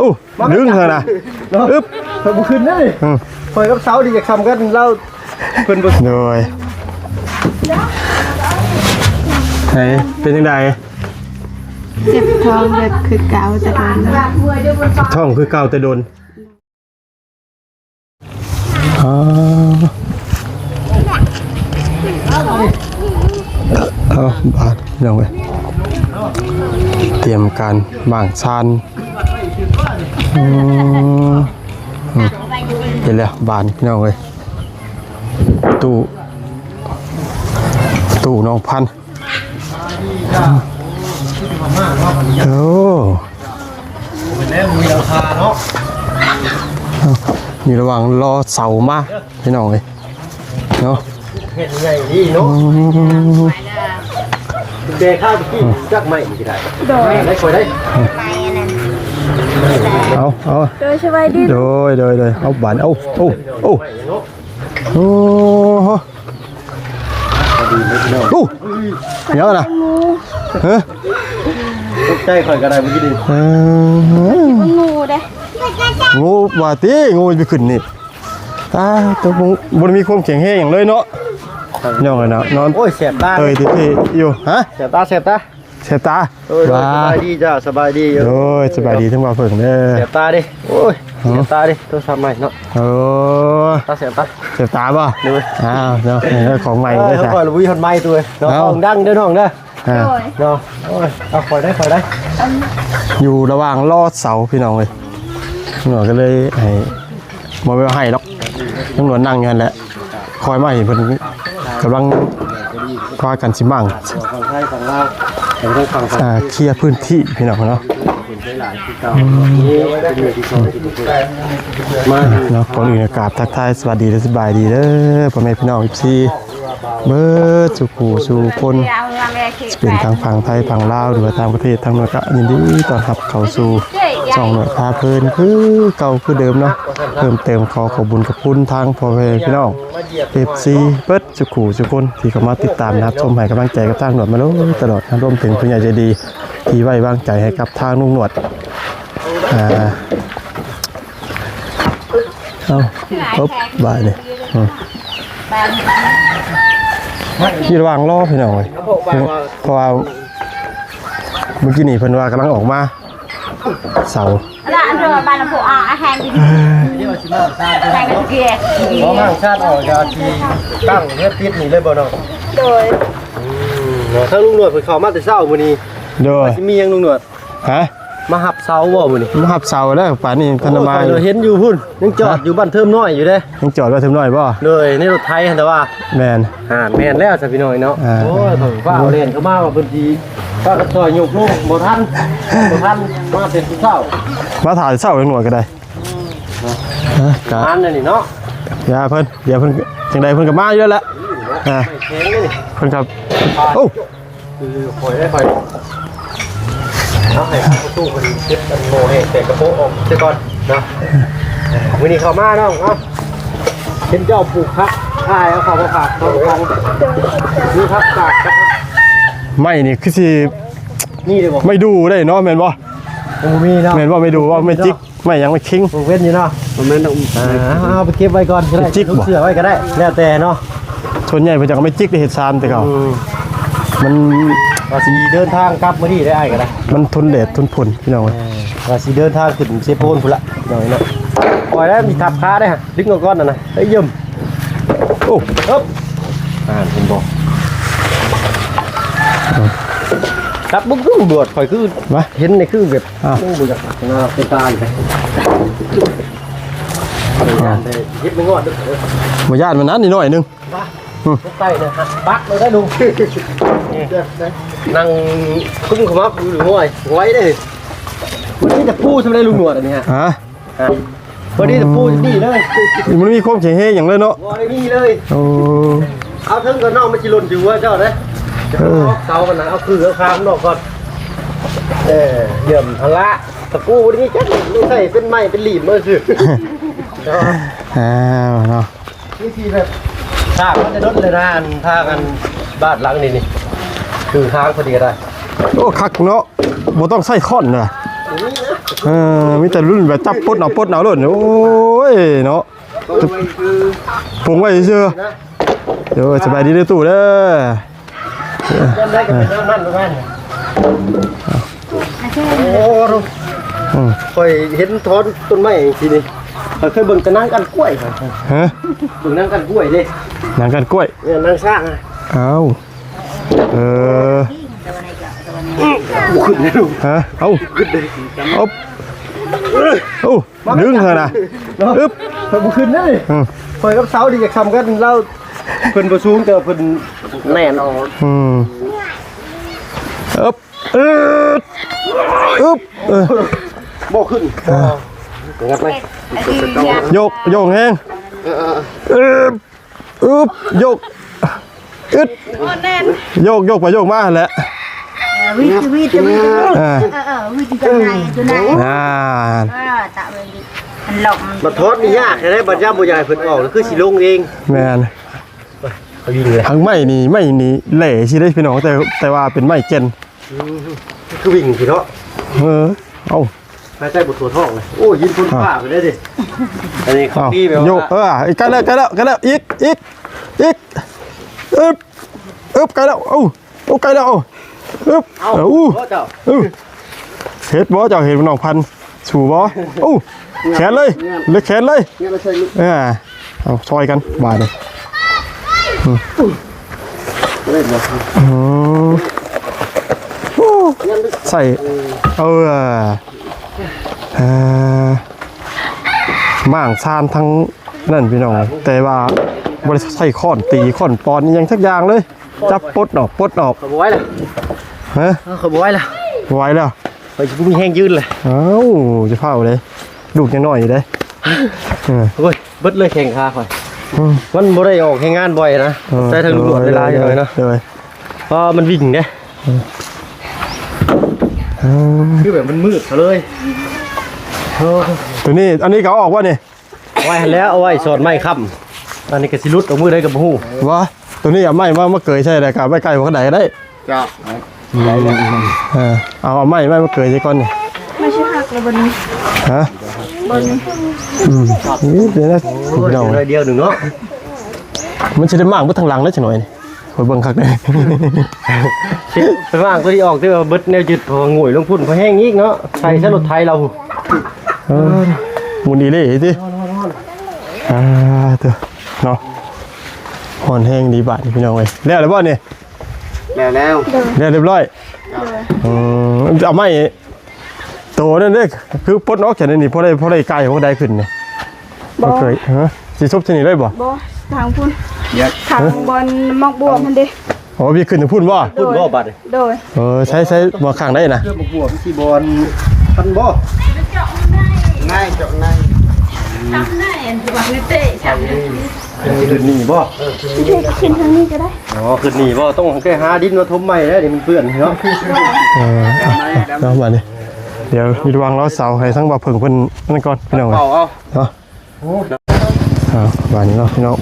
โอ้ดึงเถอะนะเนาะอึ๊บเพิ่นบ่ขึ้นได้อืมคอยกับเสาดีจะคำกันเล่าเพิ่นบ่โดยไหนเป็นยังไงเจ็บท้องแบบคือเกาแต่โดนท้องคือเก่าแต่โดนอ๋อเอาบาดลงไปเตรียมการบางชาน อืมอืมเห็นแล้วบานพี่น้องเลยตู้ตู้น้องพันธุ์โอ้แล้วมีราคาเนาะอยู่ระหว่างรอเสามาพี่น้องเลยเนาะเฮ็ดใหญ่ดีเนาะเดข้าวตะกี้จักไม่อีกได้โดยได้คอยได้ เอาเอาโดยสบายดีโดยโดยโดยเอาบานเอาโอ้โอ้ไม่เนาะโอ้โหโอ้เดี๋ยอะนะเฮ้ยตกใจคอยก็ได้เมื่อกี้นี่เออมันงูเด้งูบาตีงูไปขึ้นนี่ตาตัวมึงบนมีความแข็งแรงอย่างเลยเนาะพี่น้องเลยนะนอนโอ้ยแสบตาเตยที่ที่อยู่ฮะแสบตาแสบตา เสบตาโอ้ยสว้าบายดีจ้าสบายดีโอ้ยสบายดีทั้งว่าเพิ่งเด้อแสบตาดิโอ้ยแสบตาดิโทรศัพท์ใหม่เนาะโอ้ตาแสบตาเจ็บตาป่ะดูอ้าวเนาะนี่ของใหม่เออได้เขาจ้ะคอยรู้วิคนใหม่ตัวเนาะเอาห้องดังเด้อน้องเด้ออ่าโดยเนาะโอ้ยเอาคอยได้คอยได้อยู่ระหว่างลอดเสาพี่น้องเลยตำรวจก็เลยให้บ่ไปให้หรอกตำรวจนั่งอยู่นั่นแหละคอยมาเห็นเพิ่นกำลังพากันสิมั่ง แต่ไม่ต้องฝั่งฝั่งอ่าเคลียร์พื้นที่พี่น้องเนาะนี้เป็นเรื่องที่สองที่ถูกมาเนาะก่อนอื่นอากราบทักทายสวัสดีและสบายดีเด้อพ่อแม่พี่น้องพี่เบิดสุขูสู่คนเอาเงินแม่คือเป็นทางฝั่งไทยฝั่งลาวหรือว่าต่างประเทศทางหน่วยก็ยินดีต้อนรับเข้าสู่ ช่องหน่วยพาเพลินคือเก่าคือเดิมเนาะเพิ่มเติมขอขอบุญกับคุณทางพ่อแม่พี่น้องเอฟซีเปิดสุขูสุคนที่เข้ามาติดตามนะครับชมให้กำลังใจกับทางหนวยมาโลยตลอดรวมถึงผู้ใหญ่ใจดี ที่ไว้วางใจให้กับทางนุ่งหนวดอ่าเอาปุ๊บบายเลยที่ระว่างรอพี่น้องเลยเพราะว่าเมื่อกี้นี่เพิ่นว่ากำลังออกมา เสาละอันเรือบ้านลำพูอ่างอาแหงดิแหงเกียร์เพราะห้างชาติออกจากที่ตั้งเฮ็ดติดนี่เลยบ่เนาะโดยเนาะถ้าลุงหนวดเพิ่นเข้ามาแต่เช้ามื้อนี้โดย สิมีหยังลุงหนวดฮะ มาหับเสาบ่มื้อนี้มาหับเสาแล้วป่านนี้ธนมาโอ้ยเราเห็นอยู่พุ่นยังจอดอยู่บ้านเทิมน้อยอยู่เด้ยังจอดไว้ถึงหน่อยบ่เลยในรถไทยหั่นแต่ว่าแมนห่านแม่นแล้วจ้ะพี่น้อยเนาะอ่า โอ้ยผมฟ้าเอาเล่นเข้ามาว่าเพิ่นสิฟ้าก็ซอยยกลูกบ่ทันบ่ทันมาเสร็จทุกเช้ามาถ่ายเสาจังหน่วยก็ได้ฮะกะงานนั่นนี่เนาะอย่าเพิ่นอย่าเพิ่นจังใดเพิ่นก็มาอยู่แล้วแหละอ่าแข็งเลยนี่เพิ่นครับโอ้ คือคอยได้คอย เอาให้ประตูมันเช็ดกันโมให้แต่กระโปงออกเสียก่อนเนาะวันนี้เข้ามาเนาะเอาเห็นเจ้าปลูกพักทายเอาเข้ามาฝากเขาฟังนี่พักกาดครับไม่นี่คือสินี่เลยบอกไม่ดูได้เนาะแม่นบ่โอ้มีเนาะแม่นบ่ไม่ดูว่าไม่จิกไม่ยังไม่คิงเว้นอยู่เนาะผมเว้นต้องอ่าเอาไปเก็บไว้ก่อนก็ได้จิ๊กเสือไว้ก็ได้แล้วแต่เนาะส่วนใหญ่เพิ่นจะก็ไม่จิกได้เฮ็ดซานแต่เก่ามัน ว่าสีเดินทางกลับมาที่ได้ไอ้ก็ได้มันทนแดดทนฝนพี่น้องเอ้ยว่าสีเดินทางขึ้นเซโปนพุ่นละหน่อยเนาะปล่อยแล้วมีทับขาได้ฮะดึงเอาก้อนน่ะนะเฮ้ยเยี่ยมโอ้ฮึบอ่านคุณบอกครับบุ้งบุ้งบวชข่อยคือมาเห็นในคือแบบอ้าวบุ้งบุญจากนาเป็นตาอยู่เลยยิบไม่งอดด้วยบ่ญาติมันนั้นนิดหน่อยหนึง บ้าใต้เนี่ยฮะบักเลยได้ลุงนี่นั่งคุ้มขมับอยู่หรือไงไว้ได้วันนี้จะพูดทำไมลุงหนวดอันนี้ฮะฮะวันนี้จะพูดนี่เลยมันมีความแข็งแรงอย่างเลยเนาะวอยนี่เลยโอ้เอาถึงกับน้องมันจิหล่นอยู่ว่าเจ้าเด้จะเอาเสากันนะเอาคือเอาคางนอกก่อนเออเยี่ยมพละตะกูวันนี้จักไม่ใช่เป็นไม้เป็นหลีมมาคืออ้าวเนาะนี่ทีแบบ ทางมันจะลดเลยนะอันทางอันบ้านหลังนี่นี่ คือทางพอดีก็ได้โอ้คักเนาะบ่ต้องใส่ค้อนน่ะตรงนี้นะเออมีแต่รุ่นแบบจับปลดเอาปลดเอาเลยโอ้ยเนาะตัวไว้คือปรุงไว้เชื่อนะเดี๋ยวสบายดีเด้อตู่เด้อจำได้ก็เป็นน้ำนั่นประมาณโอ้โหอืมคอยเห็นทอนต้นไม้ทีนี้ ข้อยเคยเบิ่งแต่นางกันกล้วยครับฮะเบิ่งนางกันกล้วยเด้หนังกันกล้วยเนี่ยนางสร้างอะเอาเออบ่ขึ้นนะลูกฮะเอาเอาเอาดึงเถอะนะเนาะอึ๊บเพิ่นบ่ขึ้นนะนี่อืมคอยกับเสาดีจะทำกันเล่าเพิ่นบ่สูงแต่ว่าเพิ่นแน่นเอาอืมอึ๊บอึ๊บอึ๊บเออบ่ขึ้น งัดไปโยกโยกแห้งอึ๊บอึ๊บโยกอึดโยกโยกไปโยกมาแหละวิทวิทวิทอ่าเออเออวิทจังไงตัวไหนอ่าเออตะเวนมันหลงมาทอดนี่ยากได้บัดย่ามบ่อยากให้เพิ่นออกแล้วคือสิลงเองแมนเอายิงเลยทั้งไม้นี่ไม้นี่แหล่สิได้พี่น้องแต่แต่ว่าเป็นไม้เจนคือวิ่งสิเนาะเออเอา หายใจบ่ทั่วท้องเลยโอ้ยินคนฟ้าไปได้ดิอันนี้เอาพี่แบบโยกเอว่าออีกกันแล้วกันแล้วกันแล้วอีกอีกอีกอึ๊บอึ๊บกันแล้วเอ้าโอ้ไกลแล้วเอ้าอึ๊บเอ้าเอ้าอู้เจ้าอู้เฮ็ดบ่เจ้าเห็นน้องพันธุ์สู่บ่โอ้แขนเลยเล็กแขนเลยเนี่ยเราใช้ลูกเออเอาซอยกันบาดเลยเล่นบ่อืมโอ้ใส่เออ เออม่างซานทั้งนั่นพี่น้อง แต่ว่าบริษัทใส่ค้อนตีค้อนปอนอิหยังสักอย่างเลย จับปลดออกปลดออกขบไว้ล่ะฮะขบไว้ล่ะไหวแล้วไปสิมีแห้งยืนเลยเอ้าจะเผาเลยลูกยังน้อยอยู่เลยเออโอ้ยเบิดเลยแข่งขาข่อยอืมมันบ่ได้ออกแข่งงานบ่อยนะใช้ทางตำรวจเวลาอย่างไรเนาะเลยเพราะมันวิ่งเด้อืมคือแบบมันมืดเขาเลยโอ้ ตัวนี้อันนี้เขาออกว่านี่ไว้หันแล้วเอาไว้สอดไม้ค้ำอันนี้ก็สิรุดเอามือได้กับหูวะตัวนี้เอาไม้มามาเกยใช่ได้กับไม่ไกลหัวกระไดก็ได้จ้าเออเอาเอาไม้ไม้มาเกยใช่ก่อนนี่ไม่ใช่หักเลยบนนี้ฮะอืมนี่เดี๋ยวนะคุณพี่น้องหน่อยเดียวหนึ่งเนาะมันจะได้มากบ่ทางหลังได้จังหน่อยนี่คอยเบิ่งคักได้สิไปว่างตัวที่ออกที่ว่าเบิดแนวจิตพอหงวยลงพุ่นพอแห้งอีกเนาะไทยสรุปไทยเรา เออหมุนดีเลยสิอ่าเถอะเนาะหอนแห้งดีบาดนี่พี่น้องเอ้ยแล้วหรือบ่เนี่ยแล้วแล้วแล้วเรียบร้อยอืมเอาไม้โตนั่นเด้อคือปลดออกจากนี่พอได้พอได้ไกลพอได้ขึ้นเนี่ยบ่เคยฮะสิซุบที่นี่ได้บ่บอทางพุ่นทางบอลมอกบวกมันเด้อ๋อพี่ขึ้นถึงพุ่นบ่พุ่นบ่บัดโดยเออใช้ใช้บ่ข้างได้นะเรื่องบวกที่บอลพันบ่ ง่ายเจาะง่ายขึ้นนี่บ่ขึ้นทางนี้ก็ได้อ๋อขึ้นนี่บ่ต้องแค่หาดินมาทมใหม่แล้วเดี๋ยวมันเปื้อนเนาะเออเอาเอามานี่เดี๋ยวมีระวังล้อเสาให้ทั้งบ่เพิ่งเพิ่นนั่นก่อนพี่น้องเอ้ยเอาเอาเนาะเอาบานนี้เนาะพี่น้อง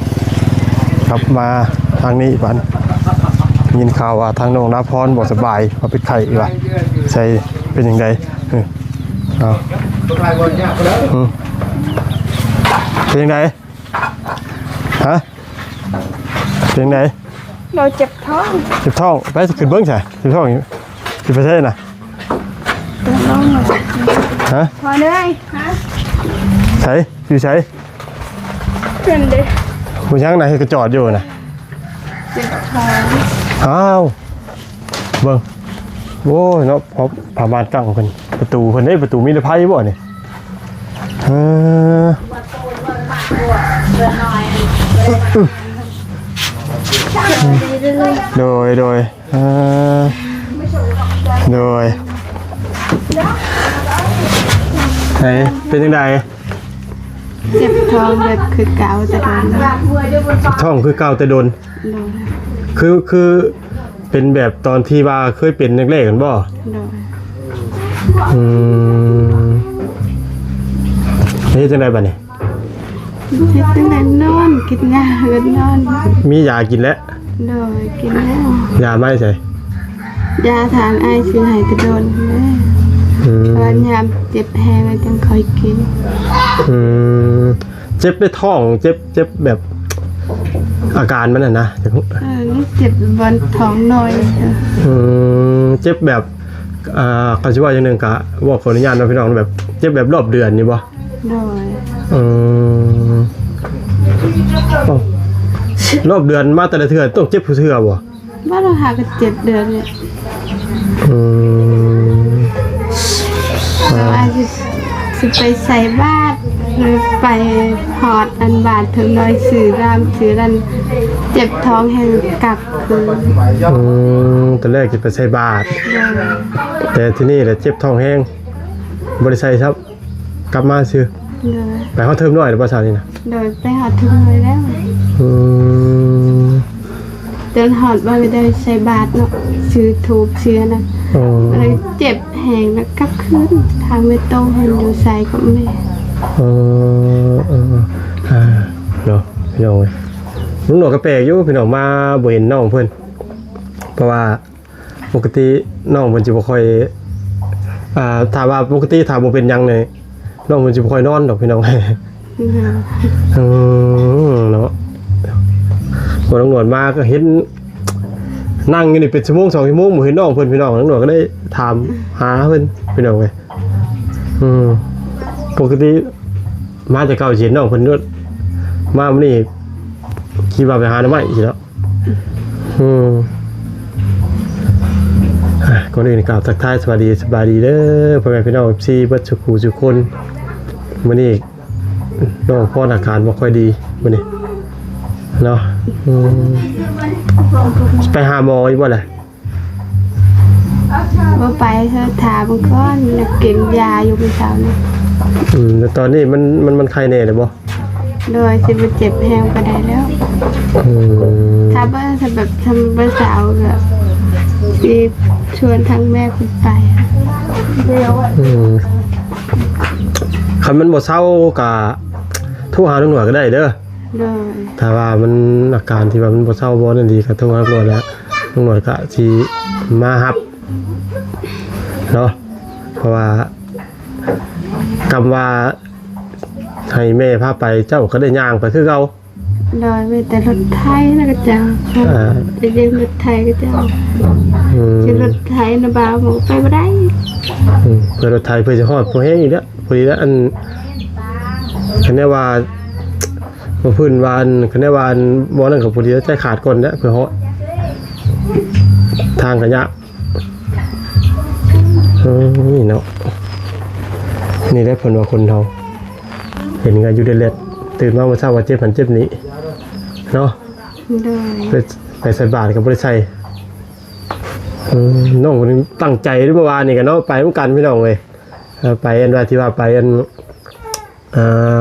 ครับมาทางนี้บันยินข่าวว่าทางน้องนาพรบอกสบายว่าเป็นไข่ว่ะใช่เป็นยังไงเออเอา อืมเป็นยังไงฮะเป็นยังไงเราเจ็บท้องเจ็บท้องไปขึ้นเบิ้งใช่เจ็บท้องอยู่ที่ประเทศน่ะตัวน้องน่ะฮะพอเลยฮะใช่อยู่ใช่เพื่อนเด้ผู้ช่างไหนก็จอดอยู่น่ะเจ็บท้องอ้าวเบิ่ง โอ้ยเนาะพอผ่าบานกั้งเพิ่นประตูเพิ่นได้ประตูมีระไพ่บ่นี่เออโดยโดยเออโดยไหนเป็นยังไงเจ็บท้องแบบคือเกาแต่โดนโดนท้องคือเก่าแต่โดนคือคือ เป็นแบบตอนที่ว่าเคยเป็นแรกๆกันบ่โดนอืมนี่จังไดบัดนี้ เฮ็ดตั้งแต่นอนกินยาเกินนอนมียากินแล้วโดยกินแล้วยาไม่ใช่ยาทางไอซื้อให้แต่โดนแม่ออืมตอนยามเจ็บแห้งแล้วจังค่อยกินอืมเจ็บในท้อง เจ็บเจ็บแบบ อาการมันน่ะนะเออนี่เจ็บบนท้องหน่อยเอออืมเจ็บแบบอ่าเขาชื่อว่าอย่างหนึ่งกะบอกขออนุญาตนะพี่น้องแบบเจ็บแบบรอบเดือนนี่บ่โดยอืมอ้าวรอบเดือนมาแต่ละเทื่อต้องเจ็บผู้เทื่อบ่บ้านเราหากันเจ็ดเดือนเนี่ยอืม เราอาจจะสิไปใส่บาตร หรือไปหอดอันบาทถึงน้อยสื่อรามสื่อรันเจ็บท้องแห่งกลับคืนอืมตอนแรกจะไปใส่บาตรโดยแต่ที่นี่แหละเจ็บท้องแห้งบริใส่ครับ กลับมาซื้อโดยไปเขาเทิมน้อยหรือเปล่าสาวนี่นะโดยไปหอดถึงเลยแล้วอืมเดินหอดว่าไม่ได้ใส่บาทเนาะซื้อถูกเชื้อนะอืมอะไรเจ็บแหงแล้วกลับคืนทางไม่โตเห็นอยู่ใส่กับแม่ เออเอออ่าเนาะพี่น้องเว้ยลุงหนวดกระเปกอยู่พี่น้องมาบ่เห็นน้องเพิ่นเพราะว่าปกติน้องเพิ่นสิบ่ค่อยอ่าถ้าว่าปกติถ้าบ่เป็นหยังเลยน้องเพิ่นสิบ่ค่อยนอนดอกพี่น้อง อืมเนาะพอน้องหนวดมาก็เห็น นั่งอยู่นี่เป็นชั่วโมงสองชั่วโมงบ่เห็นน้องเพิ่นพี่น้องน้องหนวดก็ได้ถามหาเพิ่นพี่น้องเว้ยอืม ปกติมาแต่เก่าเห็นน้องเพิ่นด้วยมามื้อนี้คิดว่าไปหาหน่อไม้อีกแล้วอืมก่อนอื่นกล่าวทักทายสวัสดีสบายดีเด้อพ่อแม่พี่น้อง FC เบิดสุขูทุคนมื้อนี้น้องพ่ออาการบ่ค่อยดีมื้อนี้เนาะอืมไปหาหมออีกบ่ล่ะว่าไปเธอถามก้อนกินยาอยู่เป็นสาวนี่ อืมแต่ตอนนี้มันมันมันใครแน่เลยบ่โดยจะไปเจ็บแหงก็ได้แล้ว อืมถ้าว่าถ้าแบบทำภาษาวแบบที่ชวนทั้งแม่คุณไปเดียวอืมคันมันบ่เศร้าก็โทรหาตำรวจก็ได้เด้อโดยถ้าว่ามันอาการที่ว่ามันบ่เศร้าบ่นั่นดีก็โทรหาตำรวจแล้วตำรวจก็สิมารับเนาะเพราะว่า กำว่าให้แม่พาไปเจ้าก็ได้ย่างไปคือเก่าโดยมีแต่รถไทยแล้วก็จะอ่าไปเรียนรถไทยก็จะอืมจะรถไทยนะบ่าวบอกไปไม่ได้อืมเพื่อรถไทยเพื่อจะฮอดพวกแห้งอีกแล้วพอดีแล้วอันคันแน่ว่าบ่พื้นวาอันคันแน่ว่าอันบ่นั่นก็พอดีแล้วใจขาดก่อนแล้วเพื่อฮอดทางกันยะอืมนี่เนาะ นี่ได้ผลว่าคนเราเห็นกันอยู่เด็ดๆตื่นมาเมื่อเช้าว่าเจ็บหันเจ็บนี้เนาะโดยไปไปใส่บาตรกับบริใส่อืมน้องคนนี้ตั้งใจด้วยเมื่อวานนี่กันเนาะไปเหมือนกันพี่น้องเลยเออไปอันว่าที่ว่าไปอันอ่า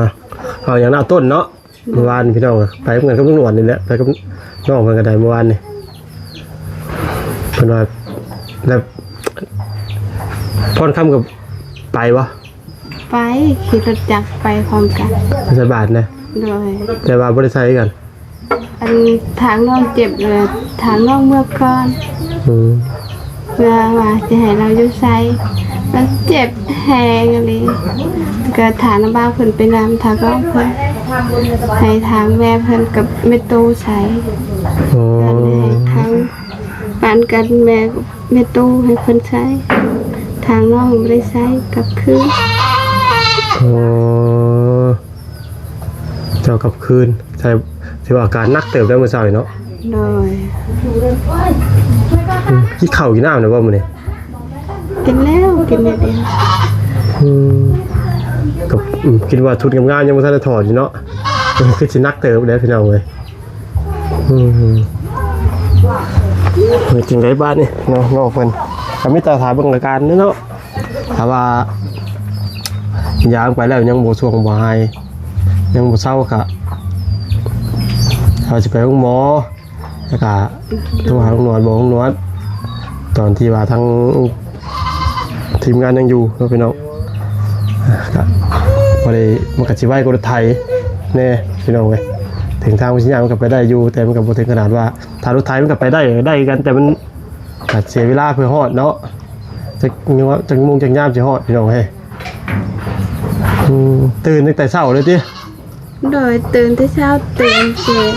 เอาอย่างหน้าต้นเนาะเมื่อวานพี่น้องอะไปเหมือนกันกับลุงหนวดนี่แหละไปกับน้องเพิ่นกันได้เมื่อวานนี่เพิ่นว่าแล้วพรคำกับไปวะ ไปขี่รถจักรไปพร้อมกันไปใส่บาตรนะโดย แต่ว่าบริใส่กันอันทางน้องเจ็บเลยทางน้องเมื่อก่อนอืมเพื่อว่าจะให้เราอยู่ใส่แล้วเจ็บแหงอะไรก็ฐานบ้านเพิ่นไปนำทางก็เพิ่นให้ทางแม่เพิ่นกับแม่ตู้ใช้โอ้กันให้ทางปานกันแม่กับแม่ตู้ให้เพิ่นใช้ทางน้องไม่ได้ใช้กลับคืนโอ้เจ้ากลับคืนใช่ถือว่าอาการหนักเติบได้เมื่อเช้านี่เนาะโดยอืมกินข้าวกินน้ำนะว่ามื้อนี้กินแล้วกินนิดเดียวอืมกับอืมคิดว่าทุนงามๆยังบ่ทันได้ถอดอยู่เนาะเออคือสิหนักเติบได้พี่น้องเว้ยอืมเฮ้ยจริงไดบ้านนี่เนาะน้องเพิ่นก็มีแต่ถามเบิ่งอาการเนาะถ้าว่า ยางไปแล้วยังบ่ช่วงบ่หายยังบ่เศร้าก็เขาสิไปโรงหมอแล้วก็โทรหาโรงนวดบอกโรงนวดตอนที่ว่าทั้งทีมงานยังอยู่เนาะพี่น้องก็บ่ได้มันก็สิไว้กรถไถแน่พี่น้องเว้ยถึงทางวิทยามันก็ไปได้อยู่ แต่มันก็บ่ถึงขนาดว่าถ้ารถไถมันก็ไปได้ได้กัน แต่มันก็เสียเวลาเพื่อฮอดเนาะจากเงาจากมุงจากย่ามจะหอดพี่น้องเฮ้ อืมตื่นตั้งแต่เช้าเลยติโดยตื่นแต่เช้าตื่นเจ็บ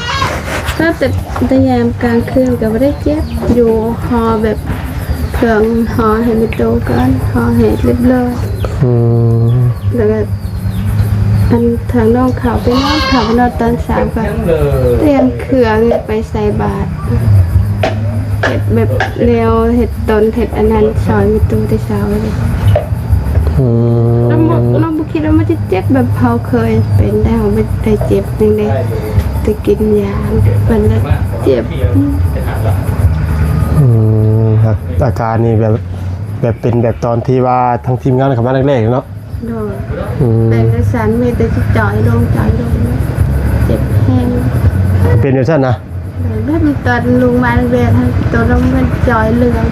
ก็แต่แต่ยามกลางคืนก็ไม่ได้เจ็บอยู่หอแบบเครื่องหอให้มันโตก่อนหอให้เรียบร้อยอืมแล้วก็อันทางน้องเขาไปนอนเขาไปนอนตอนสามก็เลยเตรียมเครื่องไปใส่บาตรเห็ดแบบเร็วเห็ดตนเห็ดอันนั้นซอยมีตู้แต่เช้าเลยอืม น้องบอกน้องบุ คิดว่ามันจะเจ็บแบบเขาเคยเป็นได้ของไม่ได้เจ็บยังไงแต่กินยามันแล้วเจ็บอืมครับอาการนี่แบบแบบเป็นแบบตอนที่ว่าทั้งทีมงานเข้ามาแรกๆเนาะโดนอืมแบ่งกระสันมีแต่จะจ่อยลงจ่อยลงเจ็บแห้งเป็นอย่างนั้นนะแล้วมีตอนลุงมาเรียนทั้งตัวลงมันจ่อยเหลือง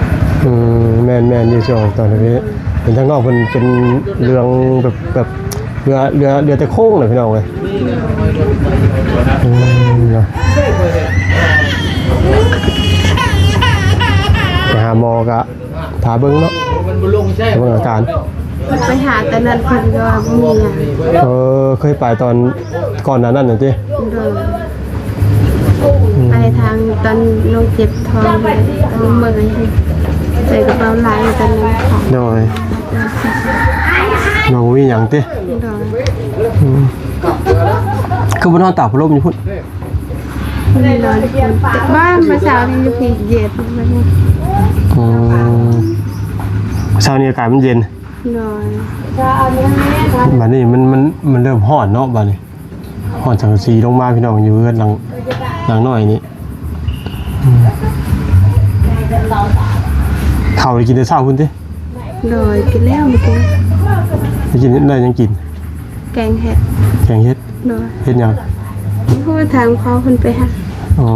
อืมแม่นแม่นอยู่ช่วงตอนนี้ เป็นทั้งนอกเป็นเป็นเรื่องแบบแบบเรือเรือเรือแต่โค้งเลยพี่น้องเลยอืมเนาะไปหาหมอกะถาเบิ้งเนาะมันบุลงใช่เบิ้งอาการมันไปหาแต่นั้นคนก็ว่าบ่มีอะเออเคยไปตอนก่อนหนั้นนั่นน่ะจิโดนไปทางตอนลงเจ็บท้องเลยตอนเมื่อย ใส่กระเป๋าลายตอนนั้นของโดยน้องมีหยังติโดนคือบ่นอนตากพัดลมอยู่พุ่นโดนแต่บ้านมาเช้านี้อยู่พี่เย็นมันอืมเช้านี้อากาศมันเย็นโดนบัดนี้มันมันมันเริ่มร้อนเนาะบัดนี้ร้อนสังกะสีลงมาพี่น้องอยู่เรือนหลังหลังน้อยนี่อืม ข้าวได้กินแต่เช้าพุ่นติโดยกินแล้วเมื่อกี้ได้กินได้ยังกิน แกงเห็ดแกงเฮ็ดโดยเฮ็ดหยังพูดทางเขาคนไปหาอ๋อ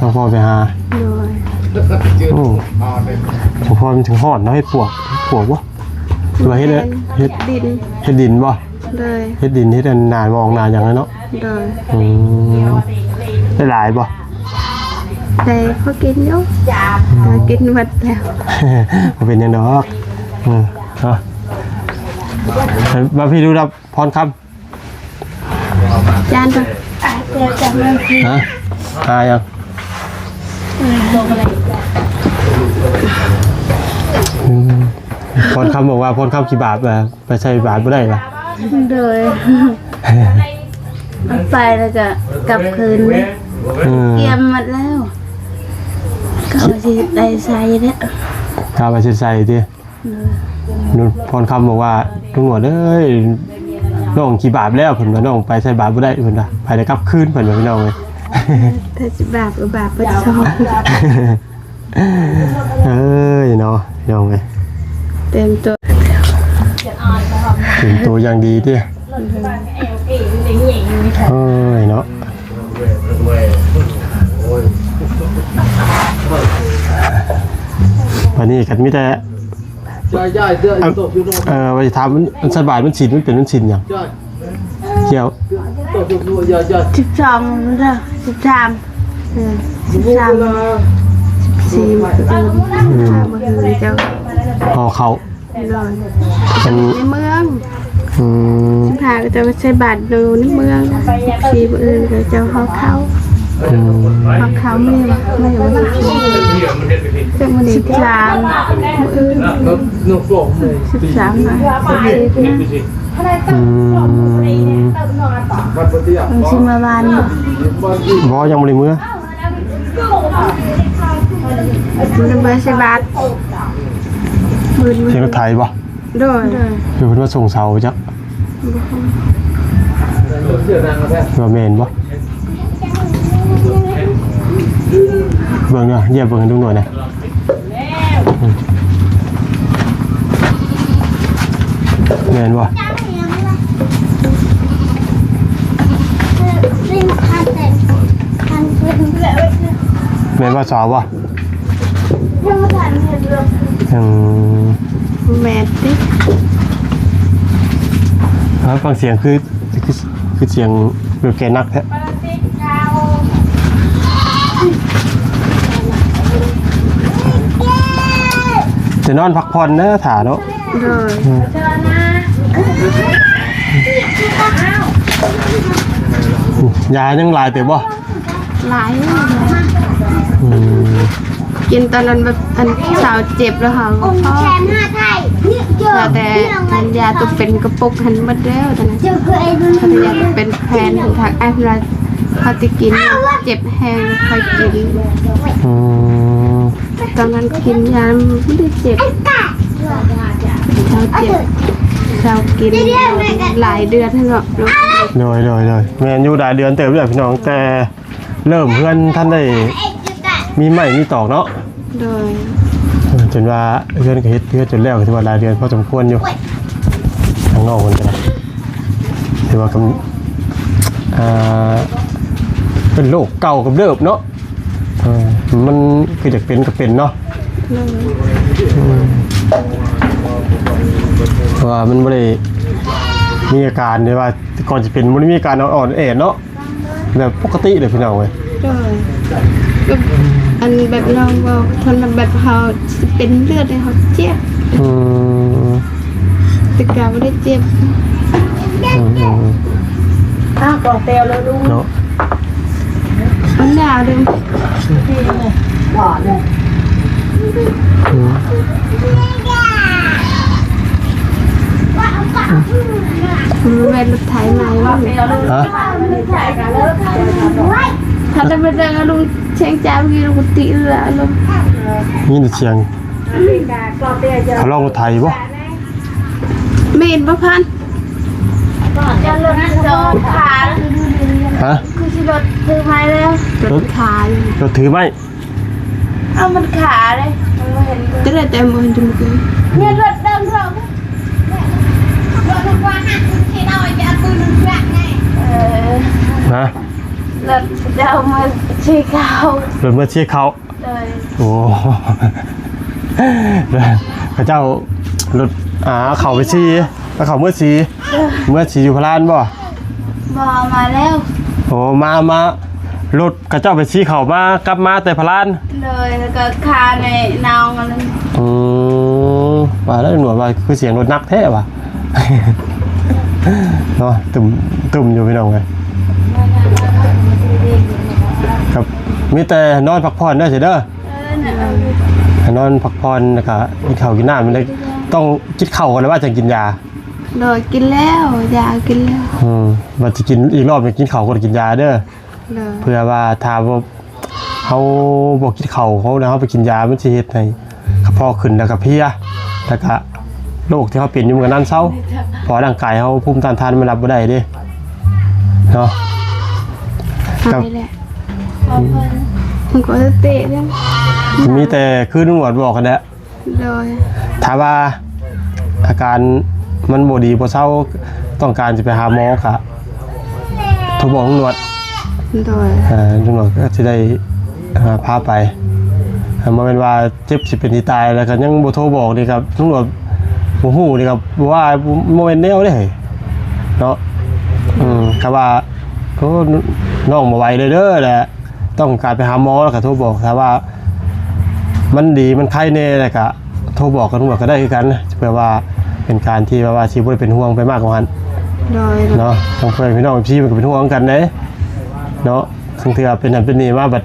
ทางพ่อไปหาโดยโอ้ทางพ่อมันถึงร้อนเนาะเฮ็ดปวกปวกบ่หรือว่าเฮ็ดเฮ็ดดินเฮ็ดดินบ่โดยเฮ็ดดินเฮ็ดอันนานมองนานอย่างนั้นเนาะโดยอืมได้หลายบ่ แต่เขากินเยอะแต่กินหมดแล้วบ่เป็นหยังดอกอืมเนาะมาพี่ดูรับพรคำจานปะฮะหายังอืมพรคำบอกว่าพรคำกี่บาทไปไปใช้บาทบ่ได้ป่ะโดยไปแล้วก็กลับคืนเลยอืมเตรียมหมดแล้ว ก็จะได้ใส่แล้วถ้าไปใส่ดินุ่นพรคำบอกว่าลุงหนวดเอ้ยน้องกี่บาทแล้วเพิ่นว่าน้องไปใช้บาทบ่ได้เพิ่นว่าไปได้กลับคืนเพิ่นว่าพี่น้องเอ้ยถ้าสิบาปก็บาปเปิดซองเอ้ยเนาะพี่น้องเอ้ยเต็มตัวถึงตัวอย่างดีดิเอ้ยเนาะ วันนี้กันมีแต่ย่อยย่อยเสื้อตกอยู่ตรงเอ่อว่าจะถามมันมันสบายมันฉินมันเป็นมันฉินอย่างย่อยเกี่ยวตกอยู่ย่อยย่อยสิบสองเด้อสิบสามเออสิบสามสี่มื่นห้ามื่นเจ้าพอเขานอนเป็นในเมืองอืมพาก็จะใช้บัตรดูในเมืองสี่มื่นก็จะเขาเขา อืมเขาเขาไม่ไม่อยู่ที่สิบสิบสามมื่นนกฟลงเลยสิบสามนะสิบนะอืมวันปฏิบัติมันชิมาบานบอยังบริเมื่อมันเบอร์ใช้บัตรเสียงไทยปะโดยคือเพิ่นว่าส่งเสาจ้ะเสื้อนางกระแทกว่าแม่นปะ เบิ่งเนาะเหยียบเบิ่งให้ดูหน่อยนะอืมแม่นปะแม่นว่าสาวปะอืมแมทติแล้วฟังเสียงคือคือคือเสียงแบบแกนักแท้ จะนอนพักผ่อนเด้อถ่าเนาะโดยยายังหลายเต็บ่หลายอืมกินตอนนั้นแบบอันสาวเจ็บแล้วค่ะก็พอแชมป์ห้าไทยเจอแต่อันยาตัวเป็นกระปุกหันมาแล้วตอนนั้นเจอเคยดูถ้าอยากเป็นแฟนของทางไอ้พลาเขาจะกินเจ็บแห้งค่อยกินอืม ตอนนั้นกินยาไม่ได้เจ็บเช้าเจ็บเช้ากินหลายเดือนเนาะเนาะโดยโดยโดยแม่นอยู่ได้เดือนเติบแล้วพี่น้องแต่เริ่มเพื่อนท่านได้มีใหม่มีตอกเนาะโดยเออจนว่าเพื่อนก็เฮ็ดเพื่อนจนแล้วถือว่าหลายเดือนพอสมควรอยู่ทางนอกคนก็ได้ถือว่ากำอ่าเป็นโรคเก่ากับเดิมเนาะ เออมันคือจะเป็นก็เป็นเนาะโดยเพราะว่ามันไม่ได้มีอาการเลยว่า ก่อนจะเป็นมันไม่มีอาการอ่อนๆแอเนาะแบบปกติเลยพี่น้องเว้ยโดยแบบอันแบบน้องบอกทนแบบเขาสิเป็นเลือดเลยเขาเจ็บอืมแต่กาไม่ได้เจ็บอืมอืมอ้าวก่อนเตียวแล้วลูกเนาะ มันหนาวเลย ก่อนเลยอืมมันแม่รถไถมว่าฮะถ้าได้ไปเดินลุงเชียงจ้าพี่ลุงติเรือลุงนี่แต่เสียงเขาลองรถไทยบ่ไม่เห็นประพันธ์ก่อนจะลงโดนขา ฮะคือชิรถคือไม้แล้วรถขายรถถือไหมเอามันขาเลยมันเห็นจะได้แต่มือจมูกเนี่ยรถเดิมเรารถทุกวันนะที่เราจะเอาปืนแบกไงเออนะรถจะเอามาชี้เขารถเมื่อเชียร์เขาเลยโอ้พระเจ้ารถอ่าเขาไปซีแล้วเขาเมื่อซีเมื่อซีอยู่พลานบ่ บอมาแล้วโอ้มามารถกระเจ้าไปซีเขามากลับมาแต่พลานเลยแล้วก็คาในนองอะไรอืมว่าแล้วหนวดว่าคือเสียงรถนักแท้ว่ะ เนาะตุ่มตุ่มอยู่พี่น้องเลยครับมีแต่นอนพักผ่อนได้อเสียเด้อเออเนี่ยให้นอนพักผ่อนนะครับกินข้าวกินน้ำมันเลยต้องกินข้าวก่อนแล้วว่าจะกินยา โดยกินแล้วยากินแล้วอืมว่าจะกินอีกรอบจะกินข้าวก่อนกินยาเด้อ โดยเพื่อว่าถ้าว่าเขาบอกกินข้าวเขาแล้วเขาไปกินยามันจะเฮ็ดให้กระเพาะขึ้นแล้วก็เพลียแล้วก็โรคที่เขาเป็นอยู่เหมือนกันนั่นเศร้าเพอร่างกายเขาภูมิต้านทานมันรับบ่ได้เด้เนาะ หายแหละมันก็จะเตะเนี่ยมีแต่คือนุ่งหนวดบอกกันแหละโดยถ้าว่าอาการ มันบ่ดีบ่เศร้าต้องการจะไปหาหมอค่ะโทรบอกนุ่งหนวดโดยเอ่อนุ่งหนวดก็จะได้อ่าพาไปอ่ามาเป็นว่าเจ็บสิเป็นที่ตายแล้วก็ยังบ่โทรบอกนี่ครับนุ่งหนวดบ่ฮู้นี่ครับว่าบ่แม่นแนวเด้เนาะอืมก็ว่าโอ้น้องบ่ไหวเลยเด้อแหละต้องการไปหาหมอแล้วก็โทรบอกถ้าว่า มันดีมันไข้แน่เลยกะโทรบอกกันหัวก็ได้คือกันเพื่อว่า เป็นการที่ว่าชีวิตเป็นห่วงไปมากกว่านั้นโดยเนาะทั้งเพื่อนพี่น้องพี่มันก็เป็นห่วงกันเด้เนาะทั้งเทื่อเป็นนั่นเป็นนี่ว่าบัด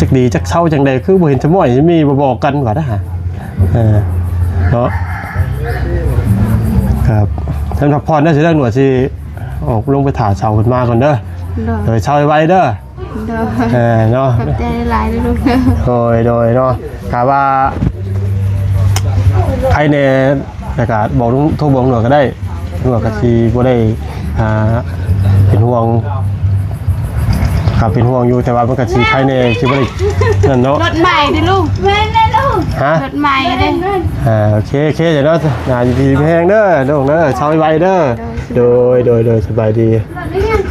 จักดีจักเศร้าจังใดคือบ่เห็นจะม่อยมีบ่บอกกันว่าได้อฮะเออเนาะครับท่านพักผ่อนได้สิได้หน่วยสิออกลงไปถ่าเสาขึ้นมาก่อนเด้อโดยโดยเช้าไว้เด้อโดยเออเนาะขอบใจหลายเลยลูกโดยโดยเนาะถามว่าใครเนี่ย แต่ก็บอกลุงโทรบอกหน่วยก็ได้หน่วยก็ทีบ่ได้อ่าเป็นห่วงครับเป็นห่วงอยู่แต่ว่ามันก็สิใครเนี่ยสิบ่ได้นั่นเนาะรถใหม่ดิลูกแม่ได้ลูกฮะรถใหม่เลยอ่าโอเคโอเคเดี๋ยวเนาะงานดีๆแพงเด้อโด่งเด้อเช้าไว้เด้อโดยโดยโดยสบายดีรถนี่